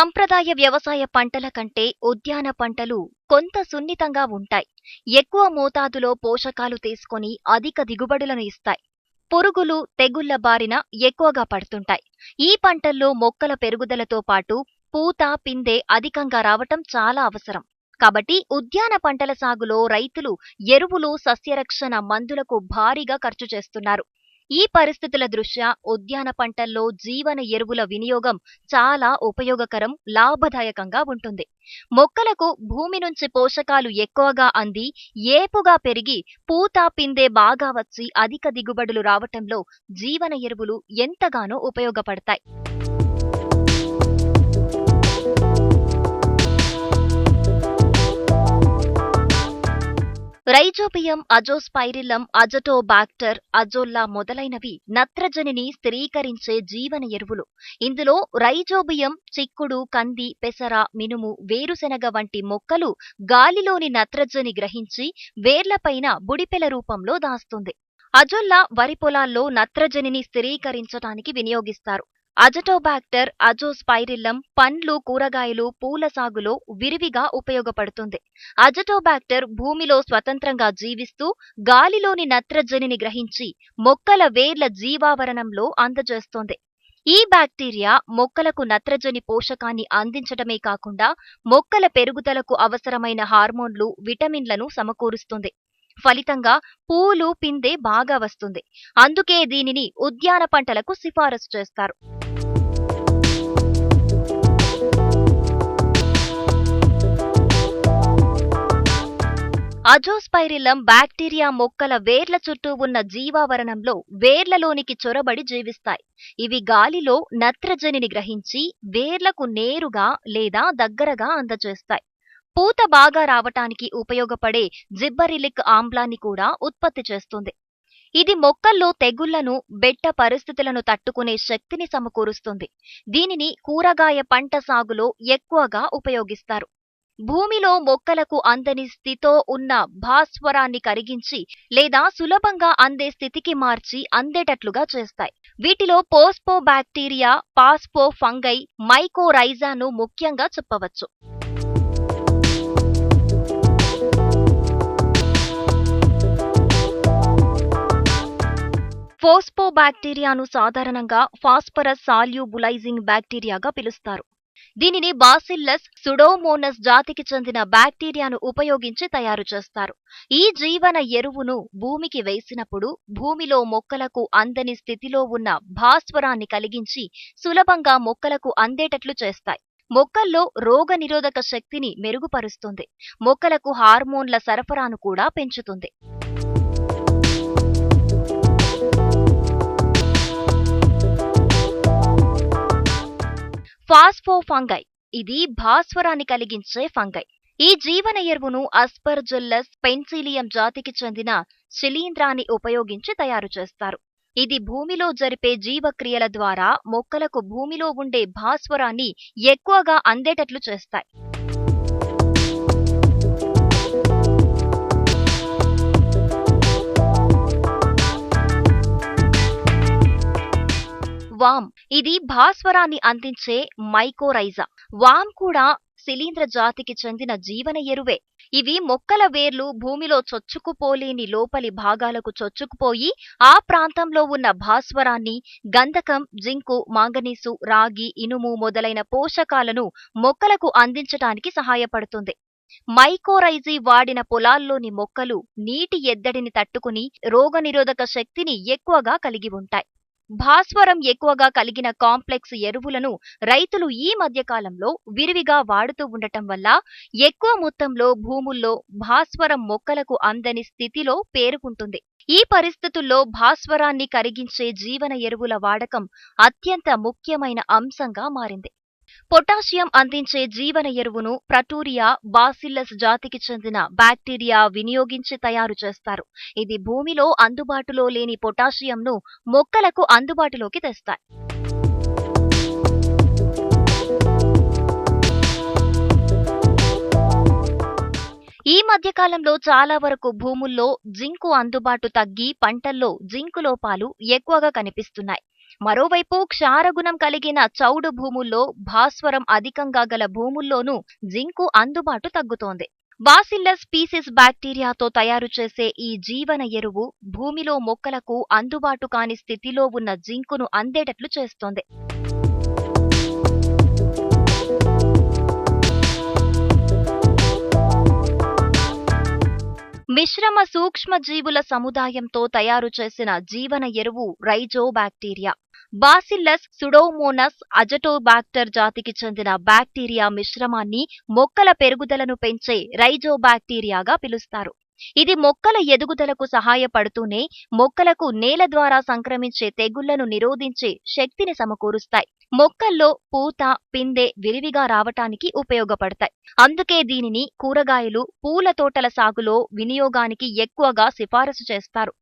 సంప్రదాయ వ్యవసాయ పంటల కంటే ఉద్యాన పంటలు కొంత సున్నితంగా ఉంటాయి. ఎక్కువ మోతాదులో పోషకాలు తీసుకొని అధిక దిగుబడులను ఇస్తాయి. పురుగులు తెగుళ్ళ బారిన ఎక్కువగా పడుతుంటాయి. ఈ పంటల్లో మొక్కల పెరుగుదలతో పాటు పూత పిందె అధికంగా రావటం చాలా అవసరం. కాబట్టి ఉద్యాన పంటల సాగులో రైతులు ఎరువులు సస్యరక్షణ మందులకు భారీగా ఖర్చు చేస్తున్నారు. ఈ పరిస్థితుల దృష్ట్యా ఉద్యాన పంటల్లో జీవన ఎరువుల వినియోగం చాలా ఉపయోగకరం లాభదాయకంగా ఉంటుంది. మొక్కలకు భూమి నుంచి పోషకాలు ఎక్కువగా అంది ఏపుగా పెరిగి పూత పిందే బాగా వచ్చి అధిక దిగుబడులు రావటంలో జీవన ఎరువులు ఎంతగానో ఉపయోగపడతాయి. రైజోబియం అజోస్పైరిలం అజటోబాక్టర్ అజోల్లా మొదలైనవి నత్రజనిని స్థిరీకరించే జీవన ఎరువులు. ఇందులో రైజోబియం చిక్కుడు కంది పెసర మినుము వేరుశెనగ వంటి మొక్కలు గాలిలోని నత్రజని గ్రహించి వేర్లపైన బుడిపెల రూపంలో దాస్తుంది. అజొల్లా వరి పొలాల్లో నత్రజనిని స్థిరీకరించటానికి వినియోగిస్తారు. అజటోబాక్టర్ అజోస్పైరిల్లం పండ్లు కూరగాయలు పూల సాగులో విరివిగా ఉపయోగపడుతుంది. అజటోబాక్టర్ భూమిలో స్వతంత్రంగా జీవిస్తూ గాలిలోని నత్రజనిని గ్రహించి మొక్కల వేర్ల జీవావరణంలో అందజేస్తోంది. ఈ బ్యాక్టీరియా మొక్కలకు నత్రజని పోషకాన్ని అందించడమే కాకుండా మొక్కల పెరుగుదలకు అవసరమైన హార్మోన్లు విటమిన్లను సమకూరుస్తుంది. ఫలితంగా పూలు పిందె బాగా వస్తుంది. అందుకే దీనిని ఉద్యాన పంటలకు సిఫారసు చేస్తారు. అజోస్పైరిలం బ్యాక్టీరియా మొక్కల వేర్ల చుట్టూ ఉన్న జీవావరణంలో వేర్లలోనికి చొరబడి జీవిస్తాయి. ఇవి గాలిలో నత్రజనిని గ్రహించి వేర్లకు నేరుగా లేదా దగ్గరగా అందజేస్తాయి పూత బాగా రావటానికి ఉపయోగపడే జిబ్బరిలిక్ ఆమ్లాన్ని కూడా ఉత్పత్తి చేస్తుంది. ఇది మొక్కల్లో తెగుళ్ళను బెట్ట పరిస్థితులను తట్టుకునే శక్తిని సమకూరుస్తుంది. దీనిని కూరగాయ పంట సాగులో ఎక్కువగా ఉపయోగిస్తారు. భూమిలో మొక్కలకు అందని స్థితితో ఉన్న భాస్వరాన్ని కరిగించి లేదా సులభంగా అందే స్థితికి మార్చి అందేటట్లుగా చేస్తాయి. వీటిలో పోస్పో బ్యాక్టీరియా పాస్పో ఫంగై మైకోరైజాను ముఖ్యంగా చెప్పవచ్చు. ఫోస్పోబాక్టీరియాను సాధారణంగా ఫాస్ఫరస్ సాల్యూబులైజింగ్ బ్యాక్టీరియాగా పిలుస్తారు. దీనిని బాసిల్లస్ సుడోమోనస్ జాతికి చెందిన బ్యాక్టీరియాను ఉపయోగించి తయారు చేస్తారు. ఈ జీవన ఎరువును భూమికి వేసినప్పుడు భూమిలో మొక్కలకు అందని స్థితిలో ఉన్న భాస్వరాన్ని కలిగించి సులభంగా మొక్కలకు అందేటట్లు చేస్తాయి. మొక్కల్లో రోగ నిరోధక శక్తిని మెరుగుపరుస్తుంది. మొక్కలకు హార్మోన్ల సరఫరాను కూడా పెంచుతుంది. ఫాస్ఫో ఫంగై ఇది భాస్వరాన్ని కలిగించే ఫంగై. ఈ జీవన ఎరువును అస్పర్జుల్లస్ పెన్సిలియం జాతికి చెందిన శిలీంధ్రాన్ని ఉపయోగించి తయారు చేస్తారు. ఇది భూమిలో జరిపే జీవక్రియల ద్వారా మొక్కలకు భూమిలో ఉండే భాస్వరాన్ని ఎక్కువగా అందేటట్లు చేస్తాయి. వామ్. ఇది భాస్వరాన్ని అందించే మైకోరైజా. వామ్ కూడా శిలీంద్ర జాతికి చెందిన జీవన ఎరువే. ఇవి మొక్కల వేర్లు భూమిలో చొచ్చుకుపోలేని లోపలి భాగాలకు చొచ్చుకుపోయి ఆ ప్రాంతంలో ఉన్న భాస్వరాన్ని గంధకం జింకు మాంగనీసు రాగి ఇనుము మొదలైన పోషకాలను మొక్కలకు అందించటానికి సహాయపడుతుంది. మైకోరైజీ వాడిన పొలాల్లోని మొక్కలు నీటి ఎద్దడిని తట్టుకుని రోగనిరోధక శక్తిని ఎక్కువగా కలిగి ఉంటాయి. భాస్వరం ఎక్కువగా కలిగిన కాంప్లెక్స్ ఎరువులను రైతులు ఈ మధ్యకాలంలో విరివిగా వాడుతూ ఉండటం వల్ల ఎక్కువ మొత్తంలో భూముల్లో భాస్వరం మొక్కలకు అందని స్థితిలో పేరుకుంటుంది. ఈ పరిస్థితుల్లో భాస్వరాన్ని కరిగించే జీవన ఎరువుల వాడకం అత్యంత ముఖ్యమైన అంశంగా మారింది. పొటాషియం అందించే జీవన ఎరువును ప్రటూరియా బాసిల్లస్ జాతికి చెందిన బ్యాక్టీరియా వినియోగించి తయారు చేస్తారు. ఇది భూమిలో అందుబాటులో లేని పొటాషియంను మొక్కలకు అందుబాటులోకి తెస్తాయి. ఈ మధ్యకాలంలో చాలా వరకు భూముల్లో జింకు అందుబాటు తగ్గి పంటల్లో జింకు లోపాలు ఎక్కువగా కనిపిస్తున్నాయి. మరోవైపు క్షారగుణం కలిగిన చౌడు భూముల్లో భాస్వరం అధికంగా గల భూముల్లోనూ జింకు అందుబాటు తగ్గుతోంది. బాసిల్లస్ పీసిస్ బ్యాక్టీరియాతో తయారు చేసే ఈ జీవన ఎరువు భూమిలో మొక్కలకు అందుబాటు కాని స్థితిలో ఉన్న జింకును అందేటట్లు చేస్తోంది. మిశ్రమ సూక్ష్మజీవుల సముదాయంతో తయారు చేసిన జీవన ఎరువు rhizo bacteria bacillus pseudomonas azotobacter జాతికి చెందిన బ్యాక్టీరియా మిశ్రమాన్ని మొక్కల పెరుగుదలను పెంచే రైజో బ్యాక్టీరియాగా పిలుస్తారు. ఇది మొక్కల ఎదుగుదలకు సహాయపడుతూనే మొక్కలకు నేల ద్వారా సంక్రమించే తెగుళ్ళను నిరోధించే శక్తిని సమకూరుస్తాయి. మొక్కల్లో పూత పిందె విరివిగా రావటానికి ఉపయోగపడతాయి. అందుకే దీనిని కూరగాయలు పూల తోటల సాగులో వినియోగానికి ఎక్కువగా సిఫారసు చేస్తారు.